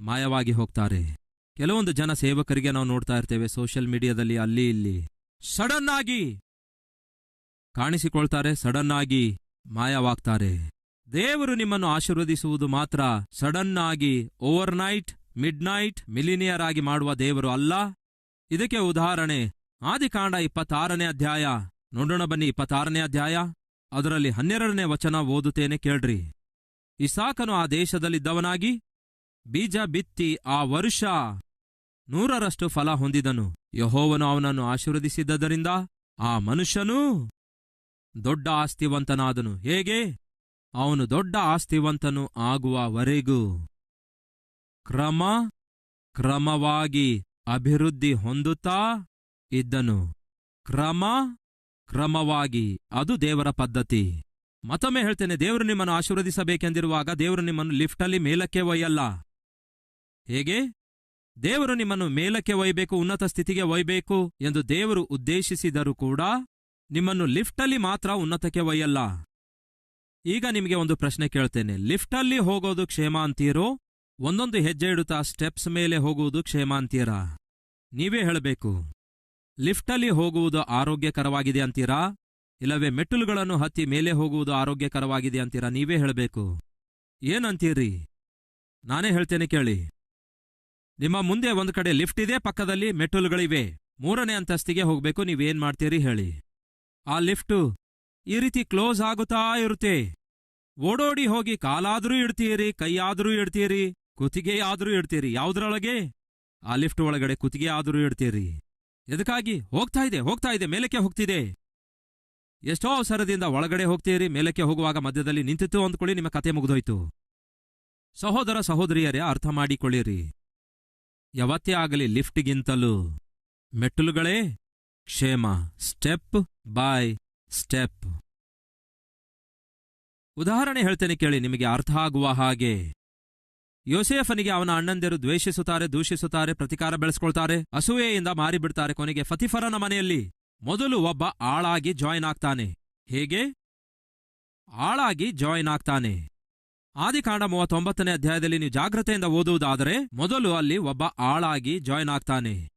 ಮಾಯವಾಗಿ ಹೋಗ್ತಾರೆ. ಕೆಲವೊಂದು ಜನ ಸೇವಕರಿಗೆ ನಾವು ನೋಡ್ತಾ ಇರ್ತೇವೆ ಸೋಷಿಯಲ್ ಮೀಡಿಯಾದಲ್ಲಿ, ಅಲ್ಲಿ ಇಲ್ಲಿ. ಸಡನ್ ಆಗಿ ಕಾಣಿಸಿಕೊಳ್ತಾರೆ ಸಡನ್ ಆಗಿ ಮಾಯವಾಗ್ತಾರೆ. ದೇವರು ನಿಮ್ಮನ್ನು ಆಶೀರ್ವದಿಸುವುದು ಮಾತ್ರ. ಸಡನ್ ಆಗಿ overnight midnight millionaire ಆಗಿ ಮಾಡುವ ದೇವರು ಅಲ್ಲ. ಇದಕ್ಕೆ ಉದಾಹರಣೆ, ಆದಿಕಾಂಡ ಇಪ್ಪತ್ತಾರನೇ ಅಧ್ಯಾಯ. ನೋಡೋಣ ಬನ್ನಿ, ಇಪ್ಪತ್ತಾರನೇ ಅಧ್ಯಾಯ. ಅದರಲ್ಲಿ ಹನ್ನೆರಡನೇ ವಚನ ಓದುತ್ತೇನೆ ಕೇಳ್ರಿ. ಇಸಾಕನು ಆ ದೇಶದಲ್ಲಿದ್ದವನಾಗಿ, ಬೀಜ ಬಿತ್ತಿ ಆ ವರುಷ ನೂರರಷ್ಟು ಫಲ ಹೊಂದಿದನು. ಯಹೋವನು ಅವನನ್ನು ಆಶೀರ್ವದಿಸಿದ್ದರಿಂದ ಆ ಮನುಷ್ಯನೂ ದೊಡ್ಡ ಆಸ್ತಿವಂತನಾದನು. ಹೇಗೆ? ಅವನು ದೊಡ್ಡ ಆಸ್ತಿವಂತನು ಆಗುವವರೆಗೂ ಕ್ರಮ ಕ್ರಮವಾಗಿ ಅಭಿವೃದ್ಧಿ ಹೊಂದುತ್ತಾ ಇದ್ದನು. ಕ್ರಮ ಕ್ರಮವಾಗಿ ಅದು ದೇವರ ಪದ್ಧತಿ. ಮತ್ತೊಮ್ಮೆ ಹೇಳ್ತೇನೆ, ದೇವರು ನಿಮ್ಮನ್ನು ಆಶೀರ್ವದಿಸಬೇಕೆಂದಿರುವಾಗ ದೇವರು ನಿಮ್ಮನ್ನು ಲಿಫ್ಟಲ್ಲಿ ಮೇಲಕ್ಕೆ ಒಯ್ಯಲ್ಲ. ಹೇಗೆ? ದೇವರು ನಿಮ್ಮನ್ನು ಮೇಲಕ್ಕೆ ಒಯ್ಯಬೇಕು, ಉನ್ನತ ಸ್ಥಿತಿಗೆ ಒಯ್ಯಬೇಕು ಎಂದು ದೇವರು ಉದ್ದೇಶಿಸಿದರೂ ಕೂಡ ನಿಮ್ಮನ್ನು ಲಿಫ್ಟಲ್ಲಿ ಮಾತ್ರ ಉನ್ನತಕ್ಕೆ ಒಯ್ಯಲ್ಲ. ಈಗ ನಿಮಗೆ ಒಂದು ಪ್ರಶ್ನೆ ಕೇಳ್ತೇನೆ. ಲಿಫ್ಟಲ್ಲಿ ಹೋಗೋದು ಕ್ಷೇಮ ಅಂತೀರೋ ಒಂದೊಂದು ಹೆಜ್ಜೆ ಇಡುತ್ತಾ ಸ್ಟೆಪ್ಸ್ ಮೇಲೆ ಹೋಗುವುದು ಕ್ಷೇಮ ಅಂತೀರಾ ನೀವೇ ಹೇಳಬೇಕು. ಲಿಫ್ಟಲ್ಲಿ ಹೋಗುವುದು ಆರೋಗ್ಯಕರವಾಗಿದೆ ಅಂತೀರಾ? ಇಲ್ಲವೇ ಮೆಟ್ಟಲುಗಳನ್ನು ಹತ್ತಿ ಮೇಲೆ ಹೋಗುವುದು ಆರೋಗ್ಯಕರವಾಗಿದೆ ಅಂತೀರಾ? ನೀವೇ ಹೇಳಬೇಕು. ಏನಂತೀರಿ? ನಾನೇ ಹೇಳ್ತೇನೆ ಕೇಳಿ. ನಿಮ್ಮ ಮುಂದೆ ಒಂದು ಕಡೆ ಲಿಫ್ಟ್ ಇದೆ, ಪಕ್ಕದಲ್ಲಿ ಮೆಟ್ಟಲುಗಳಿವೆ. ಮೂರನೇ ಅಂತಸ್ತಿಗೆ ಹೋಗಬೇಕು, ನೀವೇನ್ ಮಾಡ್ತೀರಿ ಹೇಳಿ. ಆ ಲಿಫ್ಟು ಈ ರೀತಿ ಕ್ಲೋಸ್ ಆಗುತ್ತಾ ಇರುತ್ತೆ. ಓಡೋಡಿ ಹೋಗಿ ಕಾಲಾದ್ರೂ ಇಡ್ತೀರಿ, ಕೈಯಾದ್ರೂ ಇಡ್ತೀರಿ, ಕುತ್ತಿಗೆಯಾದ್ರೂ ಇಡ್ತೀರಿ. ಯಾವುದ್ರೊಳಗೆ? ಆ ಲಿಫ್ಟ್ ಒಳಗಡೆ ಕುತ್ತಿಗೆ ಆದ್ರೂ ಇಡ್ತೀರಿ. ಎದಕ್ಕಾಗಿ? ಹೋಗ್ತಾ ಇದೆ ಹೋಗ್ತಾ ಇದೆ, ಮೇಲಕ್ಕೆ ಹೋಗ್ತಿದೆ. ಎಷ್ಟೋ ಅವಸರದಿಂದ ಒಳಗಡೆ ಹೋಗ್ತೀರಿ, ಮೇಲಕ್ಕೆ ಹೋಗುವಾಗ ಮಧ್ಯದಲ್ಲಿ ನಿಂತಿತ್ತು ಅಂದ್ಕೊಳ್ಳಿ, ನಿಮ್ಮ ಕತೆ ಮುಗಿದೋಯ್ತು. ಸಹೋದರ, ಸಹೋದರಿಯರೇ, ಅರ್ಥ ಮಾಡಿಕೊಳ್ಳಿರಿ. ಯಾವತ್ತೇ ಆಗಲಿ ಲಿಫ್ಟ್ಗಿಂತಲೂ. ಮೆಟ್ಟಲುಗಳೇ, ಕ್ಷೇಮ. Step by step. ಉದಾಹರಣೆ ಹೇಳ್ತೇನೆ ಕೇಳಿ, ನಿಮಗೆ ಅರ್ಥ ಆಗುವ ಹಾಗೆ. ಯೋಸೇಫನಿಗೆ ಅವನ ಅಣ್ಣಂದಿರು ದ್ವೇಷಿಸುತ್ತಾರೆ, ದೂಷಿಸುತ್ತಾರೆ, ಪ್ರತಿಕಾರ ಬೆಳೆಸ್ಕೊಳ್ತಾರೆ, ಅಸೂಯೆಯಿಂದ ಮಾರಿಬಿಡ್ತಾರೆ ಕೊನೆಗೆ ಫತಿಫರನ ಮನೆಯಲ್ಲಿ. ಮೊದಲು ಒಬ್ಬ ಆಳಾಗಿ ಜಾಯಿನ್ ಆಗ್ತಾನೆ. ಹೇಗೆ? ಆಳಾಗಿ ಜಾಯಿನ್ ಆಗ್ತಾನೆ. ಆದಿಕಾಂಡ ಮೂವತ್ತೊಂಬತ್ತನೇ ಅಧ್ಯಾಯದಲ್ಲಿ ನೀವು ಜಾಗ್ರತೆಯಿಂದ ಓದುವುದಾದರೆ, ಮೊದಲು ಅಲ್ಲಿ ಒಬ್ಬ ಆಳಾಗಿ ಜಾಯಿನ್ ಆಗ್ತಾನೆ.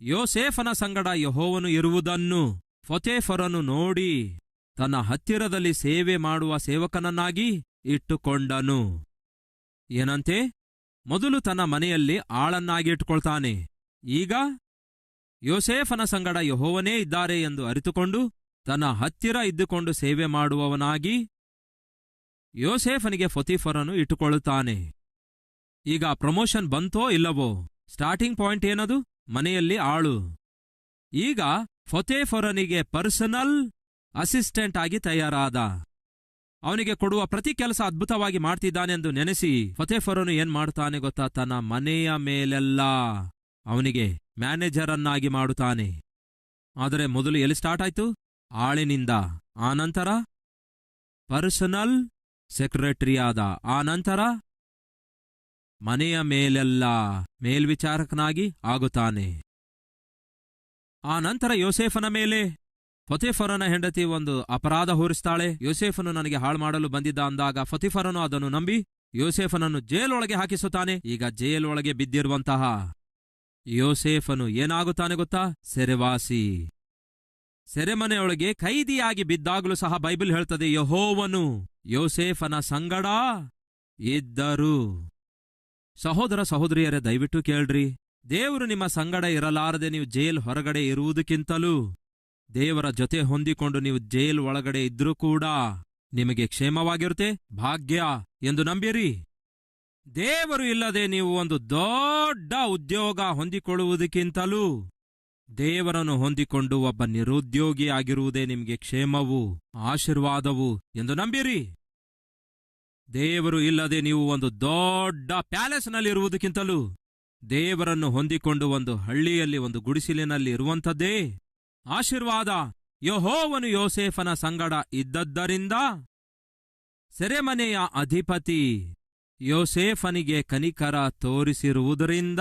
ಯೋಸೇಫನ ಸಂಗಡ ಯಹೋವನು ಇರುವುದನ್ನು, ಫೊತೇಫರನ್ನು ನೋಡಿ. ತನ್ನ ಹತ್ತಿರದಲ್ಲಿ ಸೇವೆ ಮಾಡುವ ಸೇವಕನನ್ನಾಗಿ ಇಟ್ಟುಕೊಂಡನು. ಏನಂತೆ? ಮೊದಲು ತನ್ನ ಮನೆಯಲ್ಲಿ ಆಳನ್ನಾಗಿ ಇಟ್ಟುಕೊಳ್ತಾನೆ. ಈಗ ಯೋಸೇಫನ ಸಂಗಡ ಯಹೋವನೇ ಇದ್ದಾರೆ ಎಂದು ಅರಿತುಕೊಂಡು ತನ್ನ ಹತ್ತಿರ ಇದ್ದುಕೊಂಡು ಸೇವೆ ಮಾಡುವವನಾಗಿ ಯೋಸೇಫನಿಗೆ ಫತೀಫರನ್ನು ಇಟ್ಟುಕೊಳ್ಳುತ್ತಾನೆ. ಈಗ ಪ್ರಮೋಷನ್ ಬಂತೋ ಇಲ್ಲವೋ? ಸ್ಟಾರ್ಟಿಂಗ್ ಪಾಯಿಂಟ್ ಏನದು? ಮನೆಯಲ್ಲಿ ಆಳು. ಈಗ ಫತೇಫರನಿಗೆ ಪರ್ಸನಲ್ ಅಸಿಸ್ಟೆಂಟ್ ಆಗಿ ತಯಾರಾದ. ಅವನಿಗೆ ಕೊಡುವ ಪ್ರತಿ ಕೆಲಸ ಅದ್ಭುತವಾಗಿ ಮಾಡ್ತಿದ್ದಾನೆಂದು ನೆನೆಸಿ ಫತೇಫರನು ಏನ್ ಮಾಡುತ್ತಾನೆ ಗೊತ್ತಾ? ತನ್ನ ಮನೆಯ ಮೇಲೆಲ್ಲ ಅವನಿಗೆ ಮ್ಯಾನೇಜರನ್ನಾಗಿ ಮಾಡುತ್ತಾನೆ. ಆದರೆ ಮೊದಲು ಎಲ್ಲಿ ಸ್ಟಾರ್ಟ್ ಆಯ್ತು? ಆಳಿನಿಂದ. ಆನಂತರ ಪರ್ಸನಲ್ ಸೆಕ್ರೆಟರಿಯಾದ ಆನಂತರ ಮನೆಯ ಮೇಲೆಲ್ಲ ಮೇಲ್ವಿಚಾರಕನಾಗಿ ಆಗುತ್ತಾನೆ. ಆ ನಂತರ ಯೋಸೇಫನ ಮೇಲೆ ಫತಿಫರನ ಹೆಂಡತಿ ಒಂದು ಅಪರಾಧ ಹೋರಿಸ್ತಾಳೆ. ಯೋಸೇಫನು ನನಗೆ ಹಾಳು ಮಾಡಲು ಬಂದಿದ್ದ ಅಂದಾಗ ಫತಿಫರನು ಅದನ್ನು ನಂಬಿ ಯೋಸೇಫನನ್ನು ಜೇಲೊಳಗೆ ಹಾಕಿಸುತ್ತಾನೆ. ಈಗ ಜೈಲೊಳಗೆ ಬಿದ್ದಿರುವಂತಹ ಯೋಸೇಫನು ಏನಾಗುತ್ತಾನೆ ಗೊತ್ತಾ? ಸೆರೆವಾಸಿ. ಸೆರೆಮನೆಯೊಳಗೆ ಕೈದಿಯಾಗಿ ಬಿದ್ದಾಗಲೂ ಸಹ ಬೈಬಲ್ ಹೇಳ್ತದೆ, ಯಹೋವನು ಯೋಸೇಫನ ಸಂಗಡ ಇದ್ದರು. ಸಹೋದರ ಸಹೋದರಿಯರೇ, ದಯವಿಟ್ಟು ಕೇಳ್ರಿ. ದೇವರು ನಿಮ್ಮ ಸಂಗಡ ಇರಲಾರದೆ ನೀವು ಜೈಲ್ ಹೊರಗಡೆ ಇರುವುದಕ್ಕಿಂತಲೂ ದೇವರ ಜೊತೆ ಹೊಂದಿಕೊಂಡು ನೀವು ಜೈಲ್ ಒಳಗಡೆ ಇದ್ರೂ ಕೂಡ ನಿಮಗೆ ಕ್ಷೇಮವಾಗಿರುತ್ತೆ? ಭಾಗ್ಯ ಎಂದು ನಂಬಿರಿ. ದೇವರು ಇಲ್ಲದೆ ನೀವು ಒಂದು ದೊಡ್ಡ ಉದ್ಯೋಗ ಹೊಂದಿಕೊಳ್ಳುವುದಕ್ಕಿಂತಲೂ ದೇವರನ್ನು ಹೊಂದಿಕೊಂಡು ಒಬ್ಬ ನಿರುದ್ಯೋಗಿ ಆಗಿರುವುದೇ ನಿಮಗೆ ಕ್ಷೇಮವು ಆಶೀರ್ವಾದವು ಎಂದು ನಂಬಿರಿ. ದೇವರು ಇಲ್ಲದೆ ನೀವು ಒಂದು ದೊಡ್ಡ ಪ್ಯಾಲೇಸ್ನಲ್ಲಿರುವುದಕ್ಕಿಂತಲೂ ದೇವರನ್ನು ಹೊಂದಿಕೊಂಡು ಒಂದು ಹಳ್ಳಿಯಲ್ಲಿ, ಒಂದು ಗುಡಿಸಿಲಿನಲ್ಲಿ ಇರುವಂಥದ್ದೇ ಆಶೀರ್ವಾದ ಯಹೋವನು ಯೋಸೇಫನ ಸಂಗಡ ಇದ್ದದ್ದರಿಂದ ಸೆರೆಮನೆಯ ಅಧಿಪತಿ ಯೋಸೇಫನಿಗೆ ಕನಿಕರ ತೋರಿಸಿರುವುದರಿಂದ,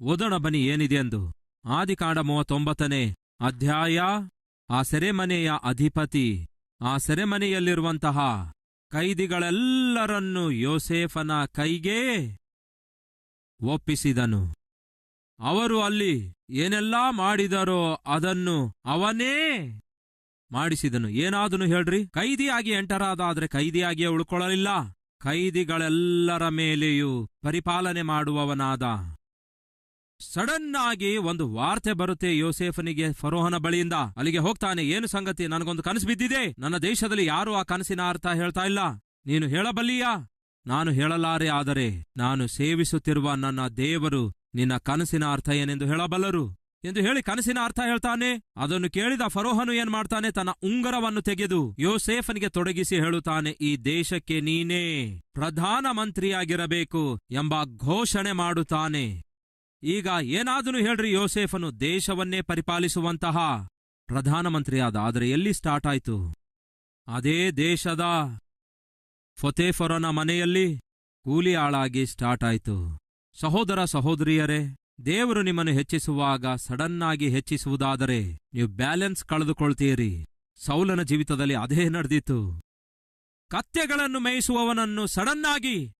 ಓದೋಣ ಬನಿ ಏನಿದೆ ಎಂದು. ಆದಿಕಾಂಡ ಮೂವತ್ತೊಂಬತ್ತನೇ ಅಧ್ಯಾಯ, ಆ ಸೆರೆಮನೆಯ ಅಧಿಪತಿ, ಆ ಸೆರೆಮನೆಯಲ್ಲಿರುವಂತಹ ಕೈದಿಗಳೆಲ್ಲರನ್ನೂ ಯೋಸೇಫನ ಕೈಗೆ ಒಪ್ಪಿಸಿದನು. ಅವರು ಅಲ್ಲಿ ಏನೆಲ್ಲಾ ಮಾಡಿದರೋ ಅದನ್ನು ಅವನೇ ಮಾಡಿಸಿದನು. ಏನಾದನು ಹೇಳ್ರಿ? ಕೈದಿಯಾಗಿ ಎಂಟರಾದಾದ್ರೆ ಕೈದಿಯಾಗಿಯೇ ಉಳ್ಕೊಳ್ಳಲಿಲ್ಲ. ಕೈದಿಗಳೆಲ್ಲರ ಮೇಲೆಯೂ ಪರಿಪಾಲನೆ ಮಾಡುವವನಾದ. ಸಡನ್ ಆಗಿ ಒಂದು ವಾರ್ತೆ ಬರುತ್ತೆ ಯೋಸೇಫನಿಗೆ ಫರೋಹನ ಬಳಿಯಿಂದ. ಅಲ್ಲಿಗೆ ಹೋಗ್ತಾನೆ, ಏನು ಸಂಗತಿ? ನನಗೊಂದು ಕನಸು ಬಿದ್ದಿದೆ. ನನ್ನ ದೇಶದಲ್ಲಿ ಯಾರೂ ಆ ಕನಸಿನ ಅರ್ಥ ಹೇಳ್ತಾ ಇಲ್ಲ. ನೀನು ಹೇಳಬಲ್ಲಿಯಾ? ನಾನು ಹೇಳಲಾರೆ ಆದರೆ ನಾನು ಸೇವಿಸುತ್ತಿರುವ ನನ್ನ ದೇವರು ನಿನ್ನ ಕನಸಿನ ಅರ್ಥ ಏನೆಂದು ಹೇಳಬಲ್ಲರು? ಎಂದು ಹೇಳಿ ಕನಸಿನ ಅರ್ಥ ಹೇಳ್ತಾನೆ. ಅದನ್ನು ಕೇಳಿದ ಫರೋಹನು ಏನ್ ಮಾಡ್ತಾನೆ? ತನ್ನ ಉಂಗರವನ್ನು ತೆಗೆದು ಯೋಸೇಫನಿಗೆ ತೊಡಗಿಸಿ ಹೇಳುತ್ತಾನೆ, ಈ ದೇಶಕ್ಕೆ ನೀನೇ ಪ್ರಧಾನ ಮಂತ್ರಿಯಾಗಿರಬೇಕು ಎಂಬ ಘೋಷಣೆ ಮಾಡುತ್ತಾನೆ. ಈಗ ಏನಾದರೂ ಹೇಳ್ರಿ, ಯೋಸೇಫನು ದೇಶವನ್ನೇ ಪರಿಪಾಲಿಸುವಂತಹ ಪ್ರಧಾನಮಂತ್ರಿಯಾದ ಆದರೆ ಎಲ್ಲಿ ಸ್ಟಾರ್ಟ್ ಆಯ್ತು? ಅದೇ ದೇಶದ ಫೊತೇಫೊರನ ಮನೆಯಲ್ಲಿ ಕೂಲಿ ಆಳಾಗಿ ಸ್ಟಾರ್ಟ್ ಆಯ್ತು. ಸಹೋದರ ಸಹೋದರಿಯರೇ, ದೇವರು ನಿಮ್ಮನ್ನು ಹೆಚ್ಚಿಸುವಾಗ ಸಡನ್ನಾಗಿ ಹೆಚ್ಚಿಸುವುದಾದರೆ ನೀವು ಬ್ಯಾಲೆನ್ಸ್ ಕಳೆದುಕೊಳ್ತೀರಿ. ಸೌಲನ ಜೀವಿತದಲ್ಲಿ ಅದೇ ನಡೆದಿತ್ತು. ಕತ್ತೆಗಳನ್ನು ಮೇಯಿಸುವವನನ್ನು ಸಡನ್ನಾಗಿ,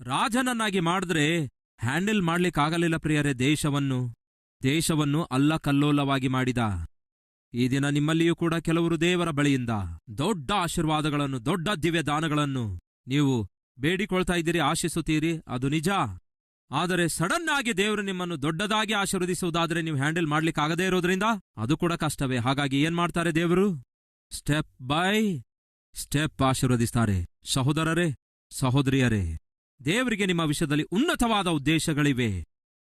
ರಾಜನನ್ನಾಗಿ ಮಾಡಿದ್ರೆ ಹ್ಯಾಂಡಲ್ ಮಾಡ್ಲಿಕ್ಕಾಗಲಿಲ್ಲ ಪ್ರಿಯರೇ, ದೇಶವನ್ನು ದೇಶವನ್ನು ಅಲ್ಲಕಲ್ಲೋಲವಾಗಿ ಮಾಡಿದ. ಈ ದಿನ ನಿಮ್ಮಲ್ಲಿಯೂ ಕೂಡ ಕೆಲವರು ದೇವರ ಬಳಿಯಿಂದ ದೊಡ್ಡ ಆಶೀರ್ವಾದಗಳನ್ನು, ದೊಡ್ಡ ದಿವ್ಯ ದಾನಗಳನ್ನು ನೀವು ಬೇಡಿಕೊಳ್ತಾ ಇದ್ದೀರಿ, ಆಶಿಸುತ್ತೀರಿ. ಅದು ನಿಜ. ಆದರೆ ಸಡನ್ ಆಗಿ ದೇವರು ನಿಮ್ಮನ್ನು ದೊಡ್ಡದಾಗಿ ಆಶೀರ್ವದಿಸುವುದಾದರೆ ನೀವು ಹ್ಯಾಂಡಲ್ ಮಾಡ್ಲಿಕ್ಕಾಗದೇ ಇರೋದ್ರಿಂದ ಅದು ಕೂಡ ಕಷ್ಟವೇ. ಹಾಗಾಗಿ ಏನ್ ಮಾಡ್ತಾರೆ ದೇವರು? ಸ್ಟೆಪ್ ಬೈ ಸ್ಟೆಪ್ ಆಶೀರ್ವದಿಸ್ತಾರೆ. ಸಹೋದರರೇ, ಸಹೋದರಿಯರೇ, ದೇವರಿಗೆ ನಿಮ್ಮ ವಿಷಯದಲ್ಲಿ ಉನ್ನತವಾದ ಉದ್ದೇಶಗಳಿವೆ.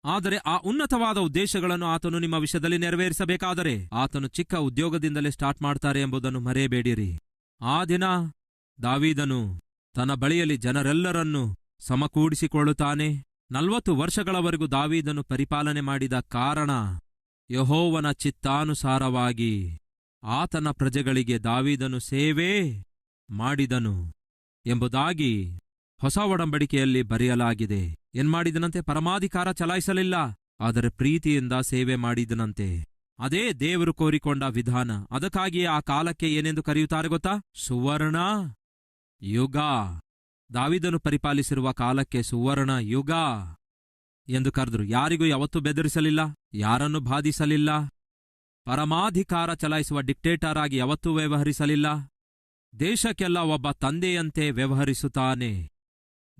ಆದರೆ ಆ ಉನ್ನತವಾದ ಉದ್ದೇಶಗಳನ್ನು ಆತನು ನಿಮ್ಮ ವಿಷಯದಲ್ಲಿ ನೆರವೇರಿಸಬೇಕಾದರೆ ಆತನು ಚಿಕ್ಕ ಉದ್ಯೋಗದಿಂದಲೇ ಸ್ಟಾರ್ಟ್ ಮಾಡ್ತಾರೆ ಎಂಬುದನ್ನು ಮರೆಯಬೇಡಿರಿ. ಆ ದಿನ ದಾವೀದನು ತನ್ನ ಬಳಿಯಲ್ಲಿ ಜನರೆಲ್ಲರನ್ನು ಸಮಕೂಡಿಸಿಕೊಳ್ಳುತ್ತಾನೆ. ನಲ್ವತ್ತು ವರ್ಷಗಳವರೆಗೂ ದಾವೀದನು ಪರಿಪಾಲನೆ ಮಾಡಿದ ಕಾರಣ ಯಹೋವನ ಚಿತ್ತಾನುಸಾರವಾಗಿ ಆತನ ಪ್ರಜೆಗಳಿಗೆ ದಾವೀದನು ಸೇವೆ ಮಾಡಿದನು ಎಂಬುದಾಗಿ ಹೊಸ ಒಡಂಬಡಿಕೆಯಲ್ಲಿ ಬರೆಯಲಾಗಿದೆ. ಏನ್ಮಾಡಿದನಂತೆ? ಪರಮಾಧಿಕಾರ ಚಲಾಯಿಸಲಿಲ್ಲ. ಆದರೆ ಪ್ರೀತಿಯಿಂದ ಸೇವೆ ಮಾಡಿದನಂತೆ. ಅದೇ ದೇವರು ಕೋರಿಕೊಂಡ ವಿಧಾನ. ಅದಕ್ಕಾಗಿಯೇ ಆ ಕಾಲಕ್ಕೆ ಏನೆಂದು ಕರೆಯುತ್ತಾರೆ ಗೊತ್ತಾ? ಸುವರ್ಣ ಯುಗ. ದಾವಿದನು ಪರಿಪಾಲಿಸಿರುವ ಕಾಲಕ್ಕೆ ಸುವರ್ಣ ಯುಗ ಎಂದು ಕರೆದ್ರು. ಯಾರಿಗೂ ಯಾವತ್ತೂ ಬೆದರಿಸಲಿಲ್ಲ, ಯಾರನ್ನು ಬಾಧಿಸಲಿಲ್ಲ, ಪರಮಾಧಿಕಾರ ಚಲಾಯಿಸುವ ಡಿಕ್ಟೇಟರ್ ಆಗಿ ಯಾವತ್ತೂ ವ್ಯವಹರಿಸಲಿಲ್ಲ. ದೇಶಕ್ಕೆಲ್ಲ ಒಬ್ಬ ತಂದೆಯಂತೆ ವ್ಯವಹರಿಸುತ್ತಾನೆ.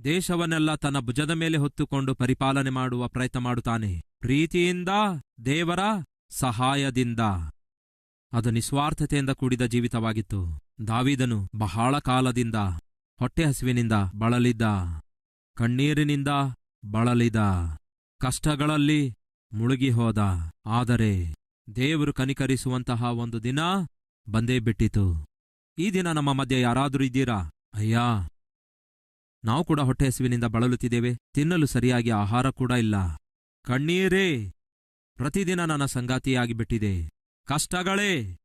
ದೇಶವನ್ನೆಲ್ಲ ತನ್ನ ಭುಜದ ಮೇಲೆ ಹೊತ್ತುಕೊಂಡು ಪರಿಪಾಲನೆ ಮಾಡುವ ಪ್ರಯತ್ನ ಮಾಡುತ್ತಾನೆ. ಪ್ರೀತಿಯಿಂದ, ದೇವರ ಸಹಾಯದಿಂದ. ಅದು ನಿಸ್ವಾರ್ಥತೆಯಿಂದ ಕೂಡಿದ ಜೀವಿತವಾಗಿತ್ತು. ದಾವಿದನು ಬಹಳ ಕಾಲದಿಂದ ಹೊಟ್ಟೆ ಹಸಿವಿನಿಂದ ಬಳಲಿದ್ದ ಕಣ್ಣೀರಿನಿಂದ ಬಳಲಿದ, ಕಷ್ಟಗಳಲ್ಲಿ ಮುಳುಗಿಹೋದ. ಆದರೆ ದೇವರು ಕನಿಕರಿಸುವಂತಹ ಒಂದು ದಿನ ಬಂದೇ ಬಿಟ್ಟಿತು. ಈ ದಿನ ನಮ್ಮ ಮಧ್ಯೆ ಯಾರಾದರೂ ಇದ್ದೀರಾ? ಅಯ್ಯಾ, ನಾವು ಕೂಡ ಹೊಟ್ಟೆ ಹಸಿವಿನಿಂದ ಬಳಲುತ್ತಿದ್ದೇವೆ. ತಿನ್ನಲು ಸರಿಯಾಗಿ ಆಹಾರ ಕೂಡ ಇಲ್ಲ. ಕಣ್ಣೀರೇ, ಪ್ರತಿದಿನ ನನ್ನ ಸಂಗಾತಿಯಾಗಿಬಿಟ್ಟಿದೆ. ಕಷ್ಟಗಳೇ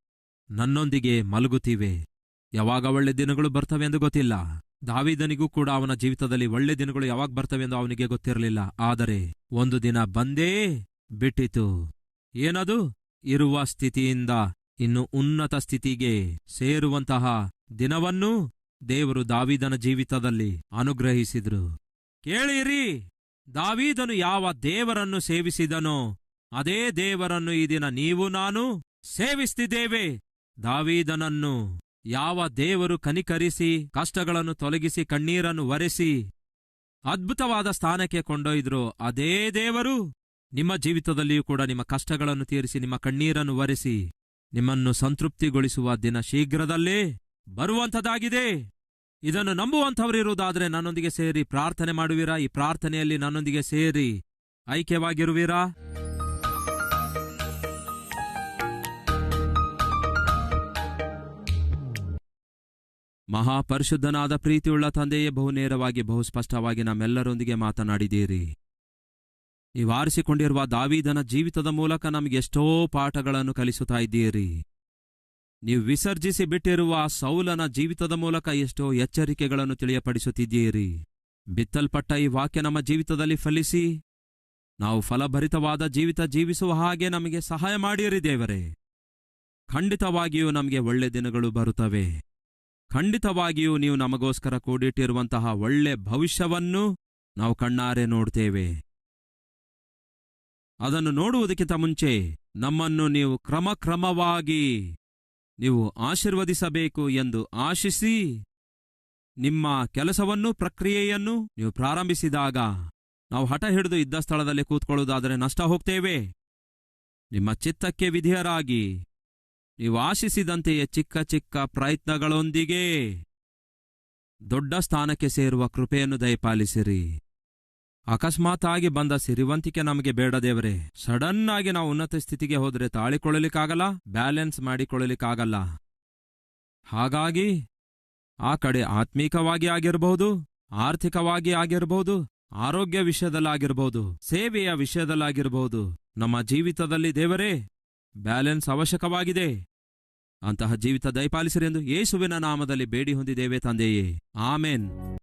ನನ್ನೊಂದಿಗೆ ಮಲಗುತ್ತಿವೆ. ಯಾವಾಗ ಒಳ್ಳೆ ದಿನಗಳು ಬರ್ತವೆ ಎಂದು ಗೊತ್ತಿಲ್ಲ. ದಾವಿದನಿಗೂ ಕೂಡ ಅವನ ಜೀವಿತದಲ್ಲಿ ಒಳ್ಳೆ ದಿನಗಳು ಯಾವಾಗ ಬರ್ತವೆ ಎಂದು ಅವನಿಗೆ ಗೊತ್ತಿರಲಿಲ್ಲ. ಆದರೆ ಒಂದು ದಿನ ಬಂದೇ ಬಿಟ್ಟಿತು. ಏನದು? ಇರುವ ಸ್ಥಿತಿಯಿಂದ ಇನ್ನು ಉನ್ನತ ಸ್ಥಿತಿಗೆ ಸೇರುವಂತಹ ದಿನವನ್ನು ದೇವರು ದಾವಿದನ ಜೀವಿತದಲ್ಲಿ ಅನುಗ್ರಹಿಸಿದ್ರು. ಕೇಳಿರಿ, ದಾವೀದನು ಯಾವ ದೇವರನ್ನು ಸೇವಿಸಿದನೋ ಅದೇ ದೇವರನ್ನು ಈ ದಿನ ನೀವು ನಾನು ಸೇವಿಸ್ತಿದ್ದೇವೆ. ದಾವೀದನನ್ನು ಯಾವ ದೇವರು ಕನಿಕರಿಸಿ, ಕಷ್ಟಗಳನ್ನು ತೊಲಗಿಸಿ, ಕಣ್ಣೀರನ್ನು ಒರೆಸಿ, ಅದ್ಭುತವಾದ ಸ್ಥಾನಕ್ಕೆ ಕೊಂಡೊಯ್ದ್ರು, ಅದೇ ದೇವರು? ನಿಮ್ಮ ಜೀವಿತದಲ್ಲಿಯೂ ಕೂಡ ನಿಮ್ಮ ಕಷ್ಟಗಳನ್ನು ತೀರಿಸಿ, ನಿಮ್ಮ ಕಣ್ಣೀರನ್ನು ಒರೆಸಿ, ನಿಮ್ಮನ್ನು ಸಂತೃಪ್ತಿಗೊಳಿಸುವ ದಿನ ಶೀಘ್ರದಲ್ಲೇ ಬರುವಂಥದ್ದಾಗಿದೆ. ಇದನ್ನು ನಂಬುವಂಥವರಿರುವುದಾದರೆ ನನ್ನೊಂದಿಗೆ ಸೇರಿ ಪ್ರಾರ್ಥನೆ ಮಾಡುವಿರಾ? ಈ ಪ್ರಾರ್ಥನೆಯಲ್ಲಿ ನನ್ನೊಂದಿಗೆ ಸೇರಿ ಐಕ್ಯವಾಗಿರುವಿರಾ? ಮಹಾಪರಿಶುದ್ಧನಾದ ಪ್ರೀತಿಯುಳ್ಳ ತಂದೆಯೇ ಬಹು ನೇರವಾಗಿ, ಬಹು ಸ್ಪಷ್ಟವಾಗಿ ನಮ್ಮೆಲ್ಲರೊಂದಿಗೆ ಮಾತನಾಡಿದ್ದೀರಿ. ನೀವು ಆರಿಸಿಕೊಂಡಿರುವ ದಾವಿದನ ಜೀವಿತದ ಮೂಲಕ ನಮಗೆ ಎಷ್ಟೋ ಪಾಠಗಳನ್ನು ಕಲಿಸುತ್ತಾ ಇದ್ದೀರಿ. ನೀವು ವಿಸರ್ಜಿಸಿ ಬಿಟ್ಟಿರುವ ಸೌಲನ ಜೀವಿತದ ಮೂಲಕ ಎಷ್ಟೋ ಎಚ್ಚರಿಕೆಗಳನ್ನು ತಿಳಿಯಪಡಿಸುತ್ತಿದ್ದೀರಿ. ಬಿತ್ತಲ್ಪಟ್ಟ ಈ ವಾಕ್ಯ ನಮ್ಮ ಜೀವಿತದಲ್ಲಿ ಫಲಿಸಿ, ನಾವು ಫಲಭರಿತವಾದ ಜೀವಿತ ಜೀವಿಸುವ ಹಾಗೆ ನಮಗೆ ಸಹಾಯ ಮಾಡಿರಿ ದೇವರೇ. ಖಂಡಿತವಾಗಿಯೂ ನಮಗೆ ಒಳ್ಳೆ ದಿನಗಳು ಬರುತ್ತವೆ. ಖಂಡಿತವಾಗಿಯೂ ನೀವು ನಮಗೋಸ್ಕರ ಕೂಡಿಟ್ಟಿರುವಂತಹ ಒಳ್ಳೆ ಭವಿಷ್ಯವನ್ನು ನಾವು ಕಣ್ಣಾರೆ ನೋಡ್ತೇವೆ. ಅದನ್ನು ನೋಡುವುದಕ್ಕಿಂತ ಮುಂಚೆ ನಮ್ಮನ್ನು ನೀವು ಕ್ರಮಕ್ರಮವಾಗಿ ನೀವು ಆಶೀರ್ವದಿಸಬೇಕು ಎಂದು ಆಶಿಸಿ ನಿಮ್ಮ ಕೆಲಸವನ್ನು, ಪ್ರಕ್ರಿಯೆಯನ್ನು ನೀವು ಪ್ರಾರಂಭಿಸಿದಾಗ ನಾವು ಹಠ ಹಿಡಿದು ಇದ್ದ ಸ್ಥಳದಲ್ಲಿ ಕೂತ್ಕೊಳ್ಳುವುದಾದರೆ ನಷ್ಟ ಹೋಗ್ತೇವೆ. ನಿಮ್ಮ ಚಿತ್ತಕ್ಕೆ ವಿಧಿಯರಾಗಿ ನೀವು ಆಶಿಸಿದಂತೆಯೇ ಚಿಕ್ಕ ಚಿಕ್ಕ ಪ್ರಯತ್ನಗಳೊಂದಿಗೆ ದೊಡ್ಡ ಸ್ಥಾನಕ್ಕೆ ಸೇರುವ ಕೃಪೆಯನ್ನು ದಯಪಾಲಿಸಿರಿ. ಅಕಸ್ಮಾತ್ ಆಗಿ ಬಂದ ಸಿರಿವಂತಿಕೆ ನಮಗೆ ಬೇಡ ದೇವರೇ. ಸಡನ್ ಆಗಿ ನಾವು ಉನ್ನತ ಸ್ಥಿತಿಗೆ ಹೋದರೆ ತಾಳಿಕೊಳ್ಳಲಿಕ್ಕಾಗಲ್ಲ, ಬ್ಯಾಲೆನ್ಸ್ ಮಾಡಿಕೊಳ್ಳಲಿಕ್ಕಾಗಲ್ಲ. ಹಾಗಾಗಿ ಆ ಕಡೆ ಆತ್ಮೀಕವಾಗಿ ಆಗಿರಬಹುದು, ಆರ್ಥಿಕವಾಗಿ ಆಗಿರಬಹುದು, ಆರೋಗ್ಯ ವಿಷಯದಲ್ಲಾಗಿರಬಹುದು, ಸೇವೆಯ ವಿಷಯದಲ್ಲಾಗಿರಬಹುದು. ನಮ್ಮ ಜೀವಿತದಲ್ಲಿ ದೇವರೇ ಬ್ಯಾಲೆನ್ಸ್ ಅವಶ್ಯಕವಾಗಿದೆ. ಅಂತಹ ಜೀವಿತ ದಯಪಾಲಿಸಿರೆಂದು ಯೇಸುವಿನ ನಾಮದಲ್ಲಿ ಬೇಡಿ ಹೊಂದಿದ್ದೇವೆ ತಂದೆಯೇ. ಆಮೇನ್.